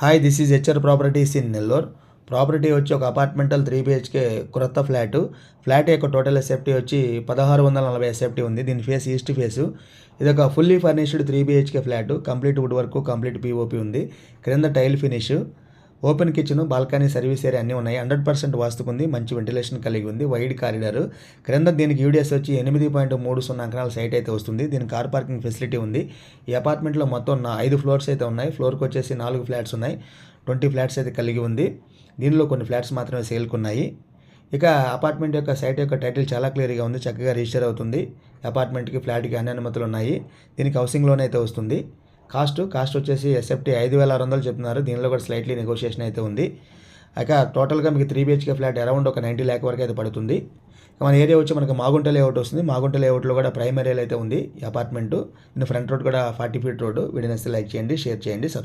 Hi this is HR properties in Nellore property వచ్చి ఒక అపార్ట్మెంటల్ త్రీ బిహెచ్కే క్రొత్త ఫ్లాట్ ఫ్లాట్ యొక్క టోటల్ ఎస్ఎఫ్టీ వచ్చి పదహారు వందల నలభై ఎస్ఎఫ్టీ ఉంది. దీని ఫేస్ ఈస్ట్ ఫేసు ఇది ఒక fully furnished three BHK flat complete wood work complete POP ఉంది. క్రింద tile finish open kitchen balcony service area అన్నీ ఉన్నాయి. హండ్రెడ్ పర్సెంట్ వాస్తుకుంది మంచి వెంటిలేషన్ కలిగి ఉంది వైడ్ కారిడార్. క్రింద దీనికి యూడిఎస్ వచ్చి ఎనిమిది పాయింట్ మూడు సున్నా అంకణాల సైట్ అయితే వస్తుంది. దీనికి కార్ పార్కింగ్ ఫెసిలిటీ ఉంది. ఈ అపార్ట్మెంట్లో మొత్తం నా ఐదు ఫ్లోర్స్ అయితే ఉన్నాయి. ఫ్లోర్కి వచ్చేసి నాలుగు ఫ్లాట్స్ ఉన్నాయి. ట్వంటీ ఫ్లాట్స్ అయితే కలిగి ఉంది. దీనిలో కొన్ని ఫ్లాట్స్ మాత్రమే సేల్కి ఉన్నాయి ఇక అపార్ట్మెంట్ యొక్క సైట్ యొక్క టైటిల్ చాలా క్లియర్గా ఉంది. చక్కగా రిజిస్టర్ అవుతుంది. అపార్ట్మెంట్కి ఫ్లాట్కి అన్ని అనుమతులు ఉన్నాయి. దీనికి హౌసింగ్ లోన్ అయితే వస్తుంది. కాస్ట్ కాస్ట్ వచ్చేసి ఎస్ఎఫ్టీ ఐదు వేల ఆరు వందలు చెప్తున్నారు. దీనిలో కూడా స్లైట్లీ నెగోషియేషన్ అయితే ఉంది. ఇక టోటల్గా మీకు త్రీ బిహెచ్కే ఫ్లాట్ అరౌండ్ ఒక నైంటీ ల్యాక్ వరకు అయితే పడుతుంది. మన ఏరియా వచ్చి మనకు మాగుంట లేఅవుట్ వస్తుంది. మాగుంట లేఅవుట్లో కూడా ప్రైమరీ అయితే ఉంది ఈ దీని ఫ్రంట్ రోడ్ కూడా ఫార్టీ ఫీట్ రోడ్ వీడియోని లైక్ చేయండి షేర్ చేయండి సబ్స్క్రైబ్